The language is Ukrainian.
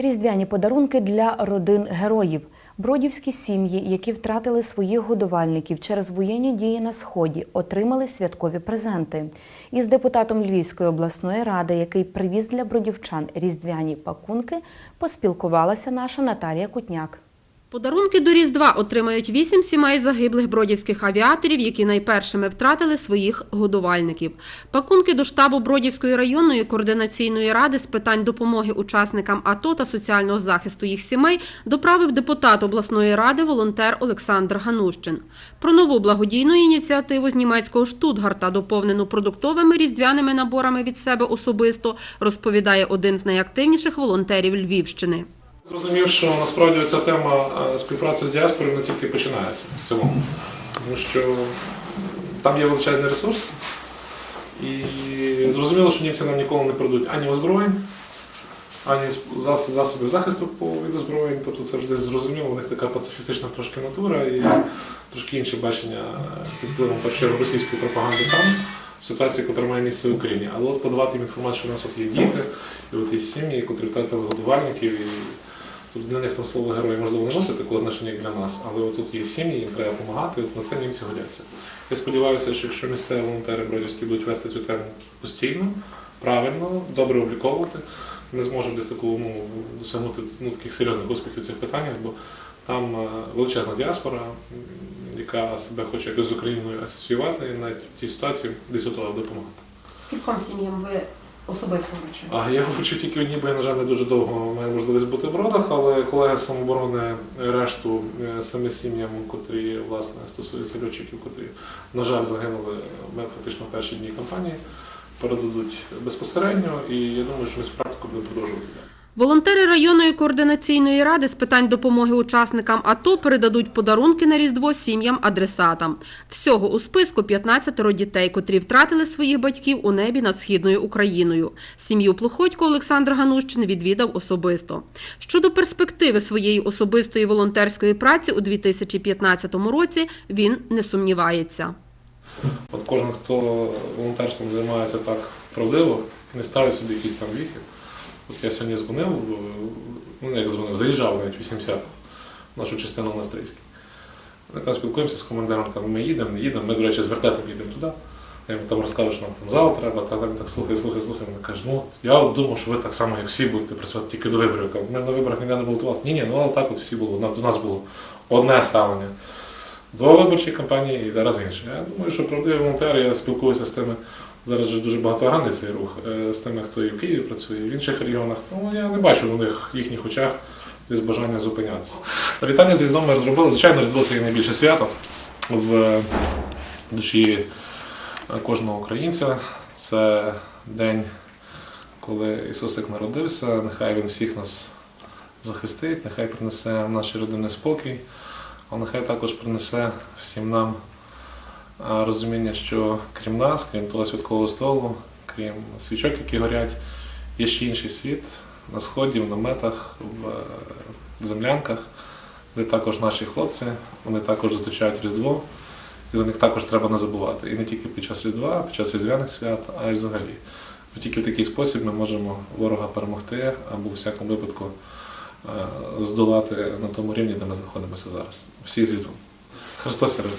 Різдвяні подарунки для родин героїв. Бродівські сім'ї, які втратили своїх годувальників через воєнні дії на сході, отримали святкові презенти. Із депутатом Львівської обласної ради, який привіз для бродівчан різдвяні пакунки, поспілкувалася наша Наталія Кутняк. Подарунки до Різдва отримають вісім сімей загиблих бродівських авіаторів, які найпершими втратили своїх годувальників. Пакунки до штабу Бродівської районної координаційної ради з питань допомоги учасникам АТО та соціального захисту їх сімей доправив депутат обласної ради волонтер Олександр Ганущин. Про нову благодійну ініціативу з німецького Штутгарта, доповнену продуктовими різдвяними наборами від себе особисто, розповідає один з найактивніших волонтерів Львівщини. Зрозумів, що насправді ця тема е, співпраці з діаспорою не тільки починається в цілому. Тому що там є величезний ресурс, і зрозуміло, що німці нам ніколи не продадуть ані озброєнь, ані зас- засобів захисту по від озброєнь. Тобто це вже десь зрозуміло, у них така пацифістична трошки натура і трошки інше бачення під впливом чергу російської пропаганди там. Ситуації, яка має місце в Україні. Але от подавати їм інформацію, що у нас от є діти, і от є сім'ї, які втратили годувальників, і для них там слово герой можливо не носить такого значення, як для нас, але тут є сім'ї, їм треба допомагати, от на це німці годяться. Я сподіваюся, що якщо місцеві волонтери бродівські будуть вести цю тему постійно, правильно, добре обліковувати, ми зможемо десь такого ну, досягнути ну, таких серйозних успіхів в цих питаннях, бо там е, величезна діаспора, яка себе хоче якось з Україною асоціювати, і навіть в цій ситуації десь готова допомагати. Скільком сім'ям ви особисто вручили? А я хочу тільки одні, бо я, на жаль, не дуже довго маю можливість бути в родах, але колеги з самооборони решту самим сім'ям, котрі власне стосуються льотчиків, котрі, на жаль, загинули ми фактично перші дні кампанії, передадуть безпосередньо, і я думаю, що ми цю практику будемо продовжувати. Волонтери районної координаційної ради з питань допомоги учасникам АТО передадуть подарунки на Різдво сім'ям-адресатам. Всього у списку 15 дітей, котрі втратили своїх батьків у небі над східною Україною. Сім'ю Плохотько Олександр Ганущин відвідав особисто. Щодо перспективи своєї особистої волонтерської праці у 2015 році він не сумнівається. От кожен, хто волонтерством займається так правдиво, не ставить собі якісь там віки. От я сьогодні дзвонив, ну як дзвонив, заїжджав навіть 80 в нашу частину на. Ми там спілкуємося з командиром, там ми їдемо, не їдемо. Ми, до речі, з вертепом їдемо туди. Я йому там розказую, що нам там зал треба, та він так слухай, слухай, слухай. Він каже, ну я от думав, що ви так само, як всі будете працювати тільки до виборів. Ми на виборах ніде не балотувалися. Ні, ні, ну але так от всі було. До нас було одне ставлення до виборчої кампанії і зараз інше. Я думаю, що правдиві волонтери, я спілкуюся з тими. Зараз же дуже багатогранний цей рух е, з тими, хто і в Києві працює, і в інших регіонах. Тому я не бачу у них в їхніх очах десь бажання зупинятися. Вітання з Різдвом ми зробили. Звичайно, Різдво це є найбільше свято в е, душі е, кожного українця. Це день, коли Ісусик народився. Нехай Він всіх нас захистить, нехай принесе в наші родини спокій, а нехай також принесе всім нам розуміння, що крім нас, крім того святкового столу, крім свічок, які горять, є ще інший світ на сході, в наметах, в е, землянках, де також наші хлопці, вони також зустрічають Різдво, і за них також треба не забувати. І не тільки під час Різдва, під час різдвяних свят, а й взагалі. Бо тільки в такий спосіб ми можемо ворога перемогти або у всякому випадку е, здолати на тому рівні, де ми знаходимося зараз. Всіх з Різдвом. Христос серед